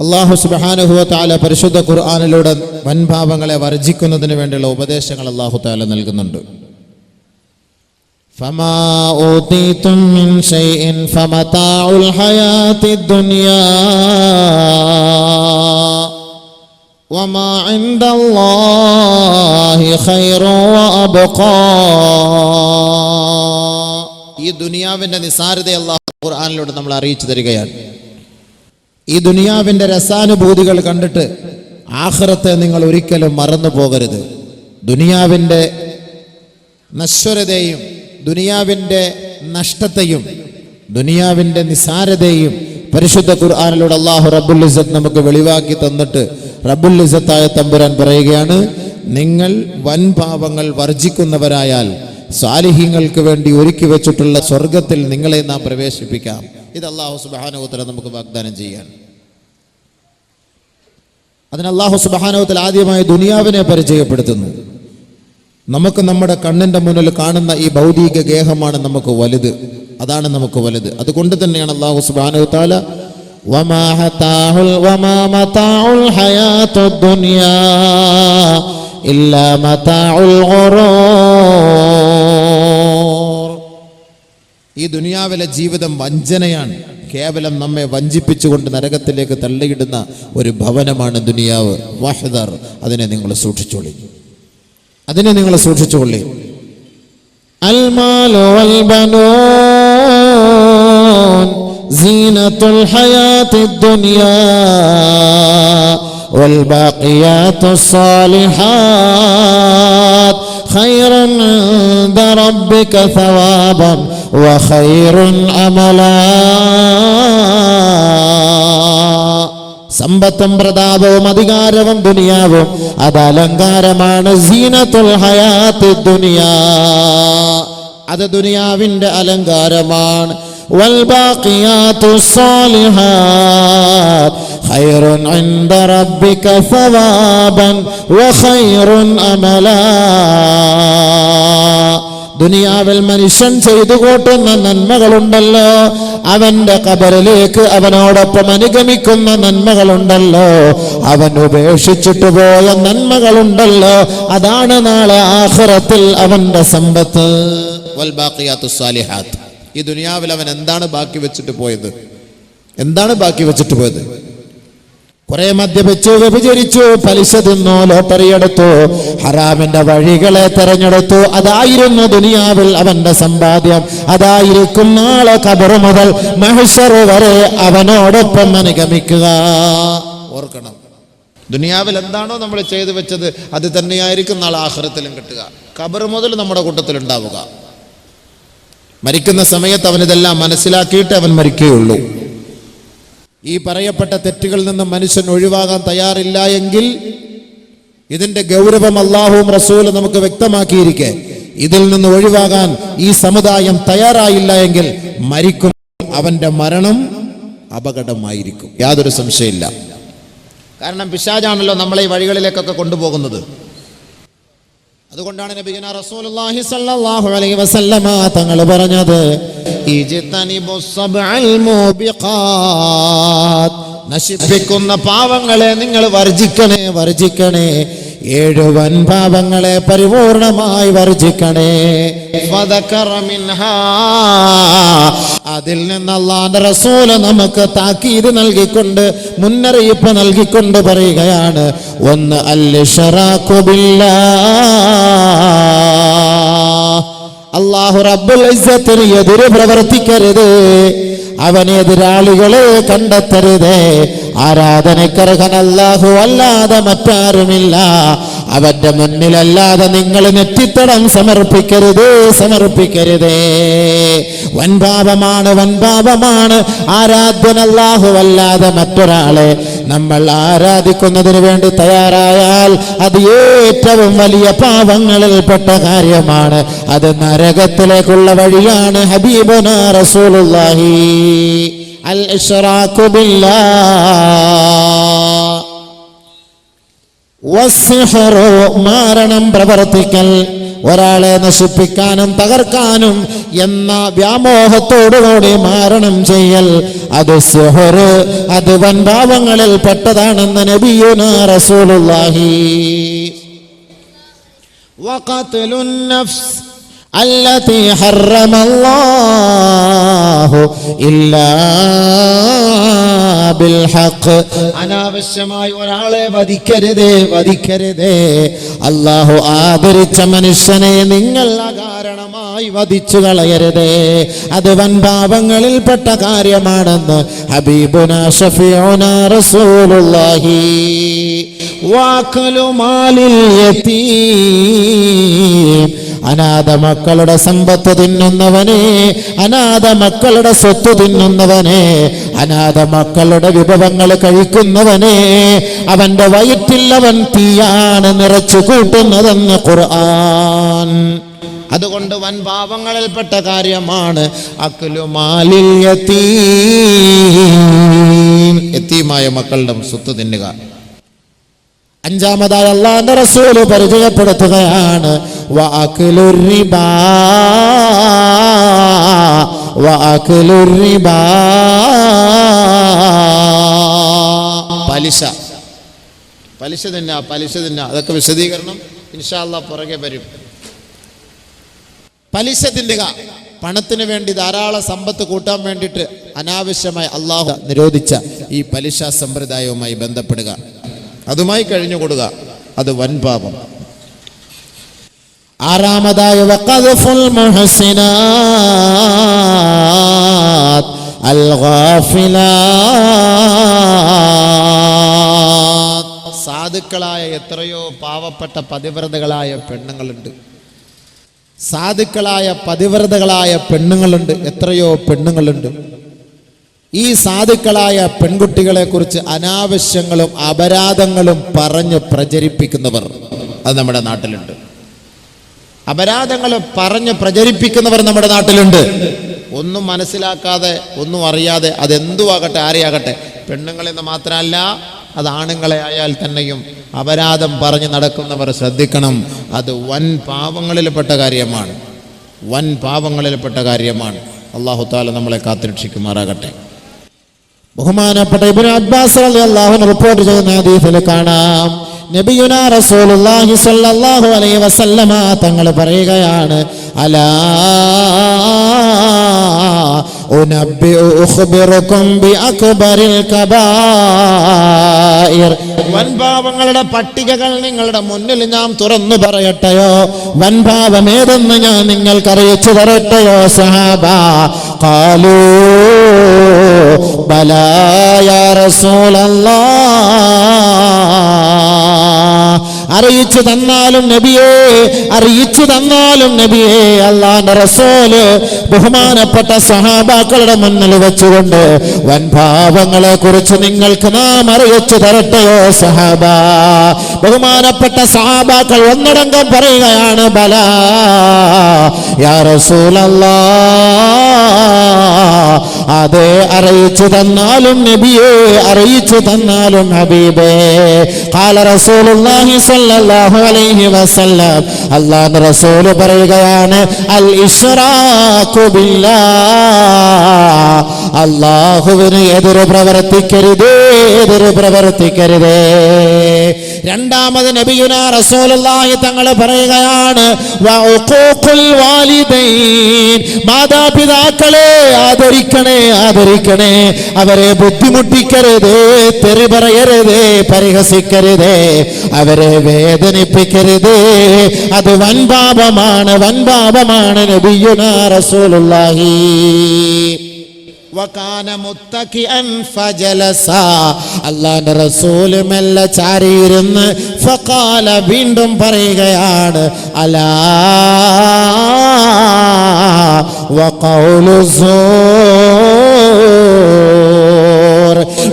അള്ളാഹു സുബാനുഭവത്താല പരിശുദ്ധ ഖുർആാനിലൂടെ വൻഭാവങ്ങളെ വർജിക്കുന്നതിന് വേണ്ടിയുള്ള ഉപദേശങ്ങൾ അള്ളാഹു താല നൽകുന്നുണ്ട്. ഈ ദുനിയാവിന്റെ നിസാരത ഖുർആാനിലൂടെ നമ്മൾ അറിയിച്ചു തരികയാണ്. ഈ ദുനിയാവിന്റെ രസാനുഭൂതികൾ കണ്ടിട്ട് ആഹ്റത്തെ നിങ്ങൾ ഒരിക്കലും മറന്നു പോകരുത്. ദുനിയാവിന്റെ നശ്വരതയും ദുനിയാവിന്റെ നഷ്ടത്തെയും ദുനിയാവിന്റെ നിസാരതയും പരിശുദ്ധ ഖുർആാനിലൂടെ അള്ളാഹു റബ്ബുൽ ഇസത്ത് നമുക്ക് വെളിവാക്കി തന്നിട്ട് റബ്ബുൽ ഇസത്തായ തമ്പുരാൻ പറയുകയാണ് നിങ്ങൾ വൻപാപങ്ങൾ വർജിക്കുന്നവരായാൽ സാലിഹ്യങ്ങൾക്ക് വേണ്ടി ഒരുക്കി വെച്ചിട്ടുള്ള സ്വർഗത്തിൽ നിങ്ങളെ നാം പ്രവേശിപ്പിക്കാം. ഇത് അള്ളാഹു സുബാനോത്തര നമുക്ക് വാഗ്ദാനം ചെയ്യാൻ. അതിന് അള്ളാഹു സുബാനോത്തിൽ ആദ്യമായി ദുനിയാവിനെ പരിചയപ്പെടുത്തുന്നു. നമുക്ക് നമ്മുടെ കണ്ണിന്റെ മുന്നിൽ കാണുന്ന ഈ ഭൗതിക ഗേഹമാണ് നമുക്ക് വലുത്. അതാണ് നമുക്ക് വലുത്. അതുകൊണ്ട് തന്നെയാണ് അള്ളാഹു സുബാനു താല ഇല്ലാ ഈ ദുനിയാവിലെ ജീവിതം വഞ്ചനയാണ് കേവലം നമ്മെ വഞ്ചിപ്പിച്ചുകൊണ്ട് നരകത്തിലേക്ക് തള്ളിയിടുന്ന ഒരു ഭവനമാണ് ദുനിയാവ് വഹദർ അതിനെ നിങ്ങൾ സൂക്ഷിച്ചോളി അതിനെ നിങ്ങൾ സൂക്ഷിച്ചുകൊള്ളി المال والبنون زينة الحياة الدنيا والباقيات الصالحات خير عند ربك ثوابا وخير أملا സമ്പത്തും പ്രതാപവും അധികാരവും ദുനിയാവും അത് അലങ്കാരമാണ് സീനത്തുൽ ഹയാത്ത് ദുനിയാ അത് ദുനിയാവിന്റെ അലങ്കാരമാണ് والباقيات الصالحات خير عند ربك ثوابا وخير أملا ദുനിയാവിൽ മനുഷ്യൻ ചെയ്തു കൂട്ടുന്ന നന്മകളുണ്ടല്ലോ അവന്റെ കബറിലേക്ക് അവനോടൊപ്പം അനുഗമിക്കുന്ന നന്മകളുണ്ടല്ലോ അവൻ ഉപേക്ഷിച്ചിട്ട് പോയ നന്മകളുണ്ടല്ലോ അതാണ് നാളെ ആഖിറത്തിൽ അവന്റെ സമ്പത്ത് വൽബാഖിയാത്തു സാലിഹാത്ത് ഈ ദുനിയാവിൽ അവൻ എന്താണ് ബാക്കി വെച്ചിട്ട് പോയത്? എന്താണ് ബാക്കി വെച്ചിട്ട് പോയത്? കുറെ മദ്യപിച്ചു വ്യഭിചരിച്ചു പലിശ തിന്നു ലോട്ടറി എടുത്തു ഹറാമിന്റെ വഴികളെ തെരഞ്ഞെടുത്തു. അതായിരുന്നു ദുനിയാവിൽ അവന്റെ സമ്പാദ്യം. അതായിരിക്കും നാളെ കബർ മുതൽ മഹിഷർ വരെ അവനോടൊപ്പം അനുഗമിക്കുക. ഓർക്കണം. ദുനിയാവിൽ എന്താണോ നമ്മൾ ചെയ്തു വെച്ചത് അത് തന്നെയായിരിക്കും നാളെ ആഹ്റത്തിലും കിട്ടുക. കബർ മുതൽ നമ്മുടെ കൂട്ടത്തിൽ ഉണ്ടാവുക മരിക്കുന്ന സമയത്ത് അവനിതെല്ലാം മനസ്സിലാക്കിയിട്ട് അവൻ മരിക്കുകയുള്ളൂ. ഈ പറയപ്പെട്ട തെറ്റുകളിൽ നിന്ന് മനുഷ്യൻ ഒഴിവാകാൻ തയ്യാറില്ല എങ്കിൽ ഇതിന്റെ ഗൗരവം അള്ളാഹുവും റസൂലും നമുക്ക് വ്യക്തമാക്കിയിരിക്കെ. ഇതിൽ നിന്ന് ഒഴിവാകാൻ ഈ സമുദായം തയ്യാറായില്ല എങ്കിൽ മരിക്കും അവന്റെ മരണം അപകടമായിരിക്കും. യാതൊരു സംശയമില്ല കാരണം പിശാജാണല്ലോ നമ്മളെ ഈ വഴികളിലേക്കൊക്കെ കൊണ്ടുപോകുന്നത്. അതുകൊണ്ടാണ് നബിഗന റസൂലുള്ളാഹി സ്വല്ലല്ലാഹു അലൈഹി വസല്ലമ തങ്ങൾ പറഞ്ഞത് ഇജ്തനിബുസ് സബ്അൽ മൂബിഖാത്ത്. നശിപ്പിക്കുന്ന പാവങ്ങളെ നിങ്ങൾ വർജിക്കണേ വർജിക്കണേ. ഏഴ് വൻ പാപങ്ങളെ പരിപൂർണമായി വർജിക്കണേ. അതിൽ നിന്ന് അള്ളാന്റെ റസൂൽ നമുക്ക് താക്കീത് നൽകിക്കൊണ്ട് മുന്നറിയിപ്പ് നൽകിക്കൊണ്ട് പറയുകയാണ് ഒന്ന് അല്ലിഷറാക്കുബില്ല അള്ളാഹു റബ്ബുൽ എതിര് പ്രവർത്തിക്കരുത്. അവൻ എതിരാളികളെ ആരാധനക്കർഹനല്ലാഹു അല്ലാതെ മറ്റാരുമില്ല. അവന്റെ മുന്നിലല്ലാതെ നിങ്ങൾ നെറ്റിത്തടം സമർപ്പിക്കരുത് സമർപ്പിക്കരുതേ. വൻപാപമാണ് വൻപാപമാണ്. ആരാധ്യനല്ലാഹു അല്ലാതെ മറ്റൊരാളെ നമ്മൾ ആരാധിക്കുന്നതിന് വേണ്ടി തയ്യാറായാൽ അത് ഏറ്റവും വലിയ പാപങ്ങളിൽപ്പെട്ട കാര്യമാണ്. അത് നരകത്തിലേക്കുള്ള വഴിയാണ് ഹബീബന റസൂലുള്ളാഹി. അൽ മാരണം പ്രവർത്തിക്കൽ. ഒരാളെ നശിപ്പിക്കാനും തകർക്കാനും എന്ന വ്യാമോഹത്തോടുകൂടി മാരണം ചെയ്യൽ അത് സിഹർ അത് വൻഭാവങ്ങളിൽ പെട്ടതാണെന്ന് നബിയുന റസൂലുള്ളാഹി وقتل النفس التي حرم الله إلا അനാവശ്യമായി ഒരാളെ വധിക്കരുതേ വധിക്കരുതേ. അള്ളാഹു ആദരിച്ച മനുഷ്യനെ നിങ്ങൾ അകാരണമായി വധിച്ചു കളയരുതേ. അത് വൻ പാപങ്ങളിൽപ്പെട്ട കാര്യമാണെന്ന് ഹബീബുന ഷഫിയോന റസൂലുള്ളാഹി. വാക്കലു മാലിൽ യതീം. അനാഥ മക്കളുടെ സമ്പത്ത് തിന്നുന്നവനെ അനാഥ മക്കളുടെ സ്വത്ത് തിന്നുന്നവനെ അനാഥ മക്കളുടെ വിഭവങ്ങൾ കഴിക്കുന്നവനെ അവന്റെ വയറ്റിൽ അവൻ തീയാണ് നിറച്ചു കൂട്ടുന്നതെന്ന് ഖുർആൻ. അതുകൊണ്ട് വൻ പാപങ്ങളിൽപ്പെട്ട കാര്യമാണ് അക്കുലുമാലിൽ യതീം. യതീമായ മക്കളുടെ സ്വത്ത് തിന്നുക. അഞ്ചാമതായി അള്ളാന്റെ റസൂൽ പരിചയപ്പെടുത്തുകയാണ്. പലിശ. പലിശ തിന്ന പലിശ തിന്ന. അതൊക്കെ വിശദീകരണം ഇൻഷാല്ല പുറകെ വരും. പലിശ തിന്നുക. പണത്തിന് വേണ്ടി ധാരാളം സമ്പത്ത് കൂട്ടാൻ വേണ്ടിയിട്ട് അനാവശ്യമായി അള്ളാഹു നിരോധിച്ച ഈ പലിശ സമ്പ്രദായവുമായി ബന്ധപ്പെടുക. അതുമായി കഴിഞ്ഞുകൊടുക അത് വൻപാപം ആറാമതായ വഖദ്ഫുൽ മുഹസിനാത്ത് അൽ സാധുക്കളായ എത്രയോ പാവപ്പെട്ട പതിവ്രതകളായ പെണ്ണുങ്ങളുണ്ട്. സാധുക്കളായ പതിവ്രതകളായ പെണ്ണുങ്ങളുണ്ട്. എത്രയോ പെണ്ണുങ്ങളുണ്ട്. ഈ സാധുക്കളായ പെൺകുട്ടികളെ കുറിച്ച് അനാവശ്യങ്ങളും അപരാധങ്ങളും പറഞ്ഞ് പ്രചരിപ്പിക്കുന്നവർ അത് നമ്മുടെ നാട്ടിലുണ്ട്. അപരാധങ്ങൾ പറഞ്ഞ് പ്രചരിപ്പിക്കുന്നവർ നമ്മുടെ നാട്ടിലുണ്ട്. ഒന്നും മനസ്സിലാക്കാതെ ഒന്നും അറിയാതെ അതെന്തുവാകട്ടെ ആരെയാകട്ടെ പെണ്ണുങ്ങളെന്ന് മാത്രമല്ല അത് ആണുങ്ങളെ ആയാൽ തന്നെയും അപരാധം പറഞ്ഞ് നടക്കുന്നവർ ശ്രദ്ധിക്കണം. അത് വൻ പാവങ്ങളിൽപ്പെട്ട കാര്യമാണ്. വൻ പാവങ്ങളിൽപ്പെട്ട കാര്യമാണ്. അള്ളാഹു താല നമ്മളെ കാത്തുരക്ഷിക്കുമാറാകട്ടെ. ബഹുമാനപ്പെട്ട ഇബിൻ അബ്ബാസ് റളിയല്ലാഹു അൻഹു റിപ്പോർട്ട് ചെയ്യുന്ന ഹദീഫിൽ കാണാം. നബിയുന റസൂലുള്ളാഹി സ്വല്ലല്ലാഹു അലൈഹി വസല്ലമ തങ്ങൾ പറയുകയാണ് അലാ ഉനബ്ബിഉ ഉഖ്ബിറുക്കും കബായിർ. വൻപാവങ്ങളുടെ പട്ടികകൾ നിങ്ങളുടെ മുന്നിൽ ഞാൻ തുറന്നു പറയട്ടെയോ? വൻഭാവം ഏതെന്ന് ഞാൻ നിങ്ങൾക്ക് അറിയിച്ചു തരട്ടെയോ സഹാബ? കാലൂ ബലാ യാ റസൂലല്ലാഹ് അറിയിച്ചു തന്നാലും നബിയേ അറിയിച്ചു തന്നാലും നബിയേ അള്ളാന്റെ റസോൽ ബഹുമാനപ്പെട്ട സഹാബാക്കളുടെ മുന്നിൽ വെച്ചുകൊണ്ട് വൻ പാപങ്ങളെ കുറിച്ച് നിങ്ങൾക്ക് നാം അറിയിച്ചു തരട്ടെയോ സഹാബ? ബഹുമാനപ്പെട്ട സഹാബാക്കൾ ഒന്നടങ്കം പറയുകയാണ് ബല യാ അതെ അറിയിച്ചു തന്നാലും നബിയെ അറിയിച്ചു തന്നാലും ഹബീബേ. കാല റസൂലുള്ളാഹി സ്വല്ലല്ലാഹു അലൈഹി വസല്ലം. അല്ലാഹു റസൂൽ പറയുകയാണ് അൽ ഇശ്റാഖു ബില്ലാഹ് അല്ലാഹുവിന് എതിര് പ്രവർത്തിക്കരുതേ. എതിര് പ്രവർത്തിക്കരുതേ രണ്ടാമത് നബിയുന റസൂലുള്ളാഹി തങ്ങൾ പറയുകയാണ് മാതാപിതാക്കളെ ആദരിക്കണേ ആദരിക്കണേ. അവരെ ബുദ്ധിമുട്ടിക്കരുതേ തെറി പറയരുതേ പരിഹസിക്കരുതേ. അവരെ വേദനിപ്പിക്കരുതേ. അത് വൻപാപമാണ് വൻപാപമാണ് നബിയുന റസൂലുള്ളാഹി. അല്ലാഹുവിന്റെ റസൂൽ മെല്ലെ ചാരിയിരുന്ന് ഫഖാല വീണ്ടും പറയുകയാണ് അലാ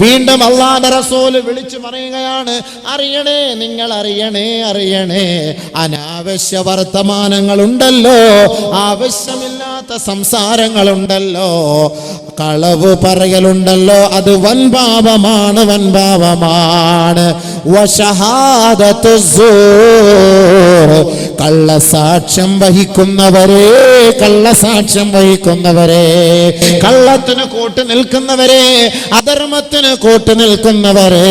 വീണ്ടും അള്ളാന്റെ റസൂൽ വിളിച്ചു പറയുകയാണ് അറിയണേ നിങ്ങൾ അറിയണേ അറിയണേ. അനാവശ്യ വർത്തമാനങ്ങളുണ്ടല്ലോ ആവശ്യമില്ലാത്ത സംസാരങ്ങളുണ്ടല്ലോ. കളവ് പറയലുണ്ടല്ലോ അത് വൻപാപമാണ് വൻപാപമാണ്. കള്ളസാക്ഷ്യം വഹിക്കുന്നവരെ കള്ളസാക്ഷ്യം വഹിക്കുന്നവരെ. കള്ളത്തിന് കൂട്ട് നിൽക്കുന്നവരെ അധർമ്മത്തിന് കൂട്ട് നിൽക്കുന്നവരെ.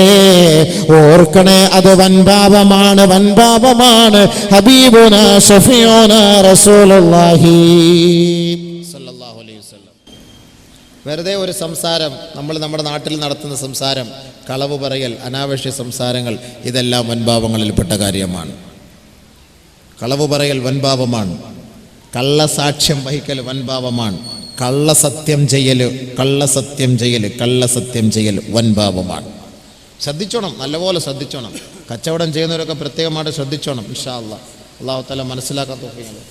ഓർക്കണേ അത് വൻപാപമാണ് വൻപാപമാണ് ഹബീബുന ഷഫിയോന റസൂലുള്ളാഹി. വെറുതെ ഒരു സംസാരം നമ്മൾ നമ്മുടെ നാട്ടിൽ നടത്തുന്ന സംസാരം കളവ് പറയൽ അനാവശ്യ സംസാരങ്ങൾ ഇതെല്ലാം വൻപാപങ്ങളിൽപ്പെട്ട കാര്യമാണ്. കളവ് പറയൽ വൻപാപമാണ് കള്ളസാക്ഷ്യം വഹിക്കൽ വൻപാപമാണ് കള്ളസത്യം ചെയ്യൽ കള്ളസത്യം ചെയ്യൽ കള്ളസത്യം ചെയ്യൽ വൻപാപമാണ് ശ്രദ്ധിച്ചോണം നല്ലപോലെ ശ്രദ്ധിച്ചോണം. കച്ചവടം ചെയ്യുന്നവരൊക്കെ പ്രത്യേകമായിട്ട് ശ്രദ്ധിച്ചോണം ഇൻഷാ അള്ളാഹ് അള്ളാഹു തല മനസ്സിലാക്കാൻ തോന്നുന്നു